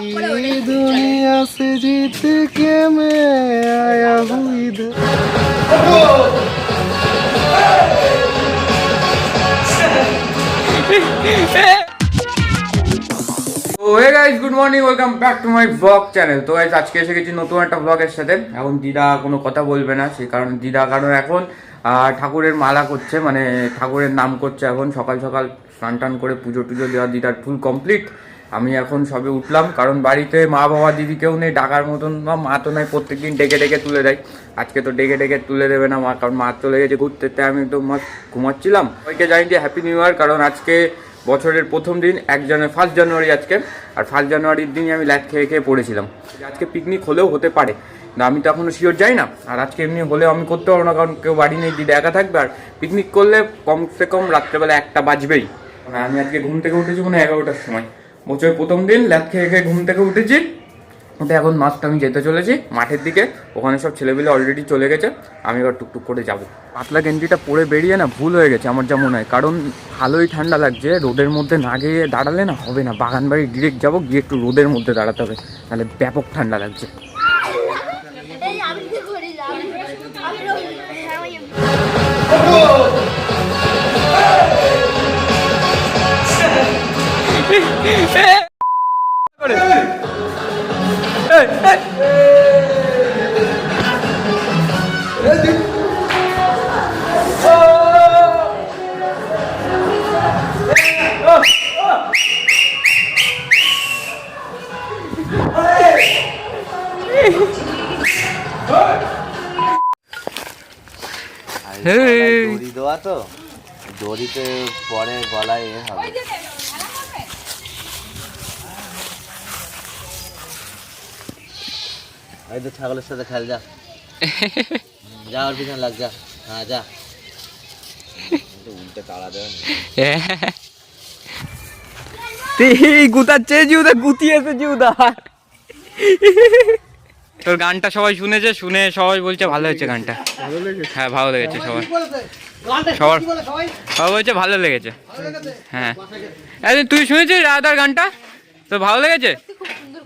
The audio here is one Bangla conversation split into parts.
सारी दुनिया से जीत के मैं आया हूँ इधर তো হে guys good morning welcome back to my blog channel তো গাইস আজকে এসে গেছি নতুন একটা ব্লগের সাথে এখন দিদা কোনো কথা বলবে না সেই কারণে দিদা কারণ এখন আহ, ঠাকুরের মালা করছে মানে ঠাকুরের নাম করছে এখন সকাল সকাল স্নান টান করে পুজো টুজো দেওয়া দিদার ফুল কমপ্লিট আমি এখন সবে উঠলাম, কারণ বাড়িতে মা বাবা, দিদি কেউ নেই, ডাকার মতন বা মা তো নাই, প্রত্যেকদিন ডেকে ডেকে তুলে দেয়। আজকে তো ডেকে ডেকে তুলে দেবে না মা, কারণ মা চলে গেছে ঘুরতে আমি তো মা ঘুমাচ্ছিলাম। ওইকে জানি যে হ্যাপি নিউ ইয়ার কারণ আজকে বছরের প্রথম দিন, এক জানুয়ারি ফার্স্ট জানুয়ারি আজকে। আর ফার্স্ট জানুয়ারির দিনই আমি ল্যাট খেয়ে খেয়ে পড়েছিলাম। আজকে পিকনিক হলেও হতে পারে না আমি তো এখনও শিওর যাই না। আর আজকে এমনি হলেও আমি করতে পারব না, কারণ কেউ বাড়ি নেই, দিদি একা থাকবে। আর পিকনিক করলে কমসে কম রাত্রেবেলা একটা বাজবেই। আমি আজকে ঘুম থেকে উঠেছি মানে এগারোটার সময়। বছরের প্রথম দিন ল্যাট খেয়ে খেয়ে ঘুম থেকে উঠেছি। ওটা এখন মাস্ট আমি যেতে চলেছি, মাঠের দিকে। ওখানে সব ছেলেপিলে অলরেডি চলে গেছে, আমি এবার টুকটুক করে যাব। পাতলা গেঞ্জিটা পরে বেরিয়ে না ভুল হয়ে গেছে, আমার যা মনে হয়। কারণ ভালোই ঠান্ডা লাগছে রোদের মধ্যে না গিয়ে দাঁড়ালে না হবে না বাগান বাড়ি ডিরেক্ট যাব, গিয়ে একটু রোদের মধ্যে দাঁড়াতে হবে, তাহলে ব্যাপক ঠান্ডা লাগছে। এই দড়ি দেওয়া তো? দড়িতে পরে গলায় এ হবে। এই তো ছাগলের সাথে খেল যা। যা ওর পিছনে লাগ যা। হ্যাঁ যা। উল্টে তাড়া দেবেন গুতাচ্ছে জিউদা গুতিয়েছে জিউদা। তোর গানটা সবাই শুনেছে শুনে সবাই বলছে ভালো হয়েছে গানটা। হ্যাঁ ভালো লেগেছে সবার। সবার সবাই? বলছে ভালো লেগেছে। হ্যাঁ। আরে তুই শুনেছিস রায়দার গানটা? তো ভালো লেগেছে?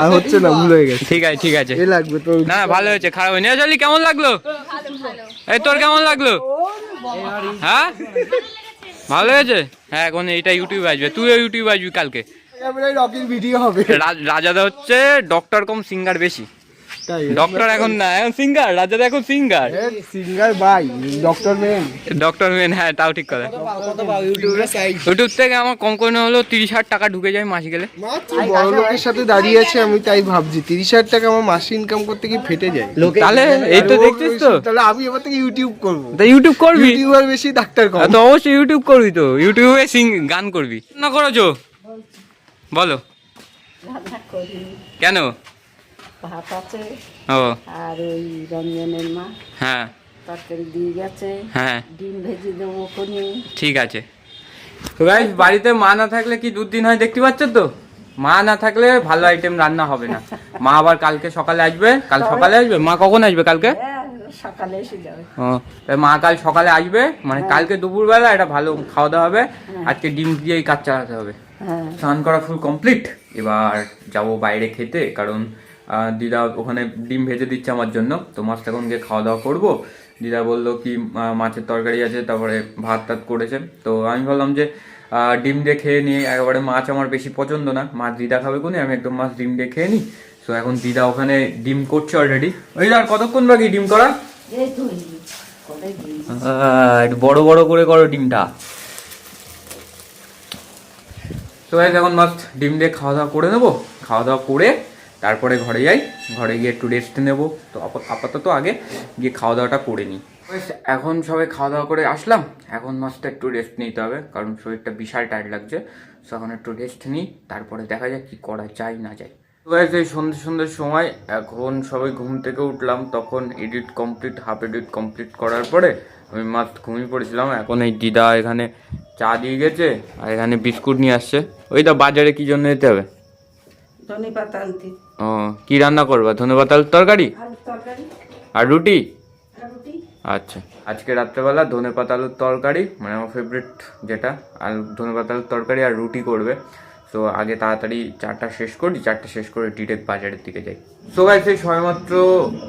আর হচ্ছে না ভুল হয়ে গেছে। ঠিক আছে ঠিক আছে। এ লাগবে তো না ভালো হয়েছে খারাপ হয়নি। চলি কেমন লাগল? এই তোর কেমন লাগল? হ্যাঁ? ভালো হয়েছে? হ্যাঁ এখন এইটা ইউটিউবে আসবে। তুইও ইউটিউবে আসবি কালকে। রাজাদা হচ্ছে ডক্টর কম সিঙ্গার বেশি। ডক্টর এখন না এখন সিঙ্গার রাজাদা এখন সিঙ্গার সিঙ্গার বাই ডক্টর মেন ডক্টর মেন হ্যাঁ তাও ঠিক কথা। ইউটিউব থেকে আমার কম করে হলো তিরিশ হাজার টাকা ঢুকে যায় মাস গেলে বড় লোকের সাথে দাঁড়িয়ে আছে আমি তাই ভাবছি। তিরিশ হাজার টাকা আমার মাসে ইনকাম করতে কি ফেটে যায়। তাহলে এই তো দেখছিস তো? তাহলে আমি এবার থেকে ইউটিউব করব। তা ইউটিউব করবি? ইউটিউবার বেশি ডাক্তার কম। হ্যাঁ, তো অবশ্যই ইউটিউব করবি তো। ইউটিউবে সিং গান করবি। না করেছ? বলো। কেন? ভাত আছে ও। আর ওই রঞ্জনের মা। হ্যাঁ। তরকারি দিয়ে গেছে। হ্যাঁ। ডিম ভেজে দেবো কোনে ঠিক আছে। তো গাইস বাড়িতে মা না থাকলে কি দুদিন হয় দেখতে পাচ্ছ তো? মা না থাকলে ভালো আইটেম রান্না হবে না। মা আবার কালকে সকালে আসবে। কাল সকালে আসবে? মা কখন আসবে কালকে? হ্যাঁ সকালে এসে যাবে। ও মা কাল সকালে আসবে। মানে কালকে দুপুরবেলা এটা ভালো খাওয়া দাওয়া হবে। আজকে ডিম দিয়েই কাজ চালাতে হবে। হ্যাঁ। স্নান করা ফুল কমপ্লিট এবার যাব বাইরে খেতে কারণ দিদা ওখানে ডিম ভেজে দিচ্ছে আমার জন্য, তো মাছটা এখন গিয়ে খাওয়া দাওয়া করব। দিদা বলল কি মাছের তরকারি আছে, তারপরে ভাত টাত করেছে। তো আমি বললাম যে ডিম দিয়ে খেয়ে নিই একেবারে মাছ আমার বেশি পছন্দ না। মাছ দিদা খাবে কোনি, আমি একদম মাছ ডিম দিয়ে খেয়ে নিই। তো এখন দিদা ওখানে ডিম করছে অলরেডি ওই আর কতক্ষণ বাকি ডিম করা? একটু বড় বড় করে করো ডিমটা। তো এখন মাছ ডিম দিয়ে খাওয়া দাওয়া করে নেব। খাওয়া দাওয়া করে তারপরে ঘরে যাই ঘরে গিয়ে একটু রেস্ট নেব। তো আপাত- আপাতত আগে গিয়ে খাওয়া দাওয়াটা করে নিই। এখন সবাই খাওয়া দাওয়া করে আসলাম। এখন মাস্ট একটু রেস্ট নিতে হবে কারণ শরীরটা বিশাল টায়ার্ড লাগছে। সো এখন একটু রেস্ট নিই তারপরে দেখা যাক কি করা যায় না যায়। guys, এই সন্ধ্যে সন্ধ্যের সময় এখন সবাই ঘুম থেকে উঠলাম। তখন edit complete half edit complete করার পরে আমি মাত্র ঘুমিয়ে পড়েছিলাম। এখন এই দিদা এখানে চা দিয়ে গেছে আর এখানে বিস্কুট নিয়ে আসছে। ওই তো বাজারে কি জন্য যেতে হবে? ধনে পাতা আনতে ও কি রান্না করবা? ধনে পাতার তরকারি? আলুর তরকারি। আর রুটি? আচ্ছা। আজকে রাত্রেবেলা ধনে পাতা আলুর তরকারি মানে আমার ফেভারিট যেটা আর ধনে পাতা আলুর তরকারি আর রুটি করবে। তো আগে তাড়াতাড়ি চারটা শেষ করি চারটা শেষ করে ডিরেক্ট বাজারের দিকে যাই। সো গাইস এই সবেমাত্র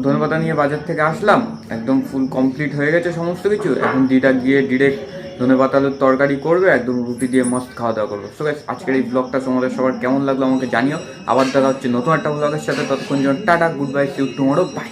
ধনে পাতা নিয়ে বাজার থেকে আসলাম। একদম ফুল কমপ্লিট হয়ে গেছে সমস্ত কিছু। এখন দিদা গিয়ে ডিরেক্ট ধনে পাতালুর তরকারি করবে একদম রুটি দিয়ে মস্ত খাওয়া দাওয়া করব। সো গাইস আজকের এই ব্লগটা তোমাদের সবার কেমন লাগল আমাকে জানিও। আবার দেখা হচ্ছে নতুন একটা ব্লগের সাথে। ততক্ষণ জন tata good bye see you tomorrow bye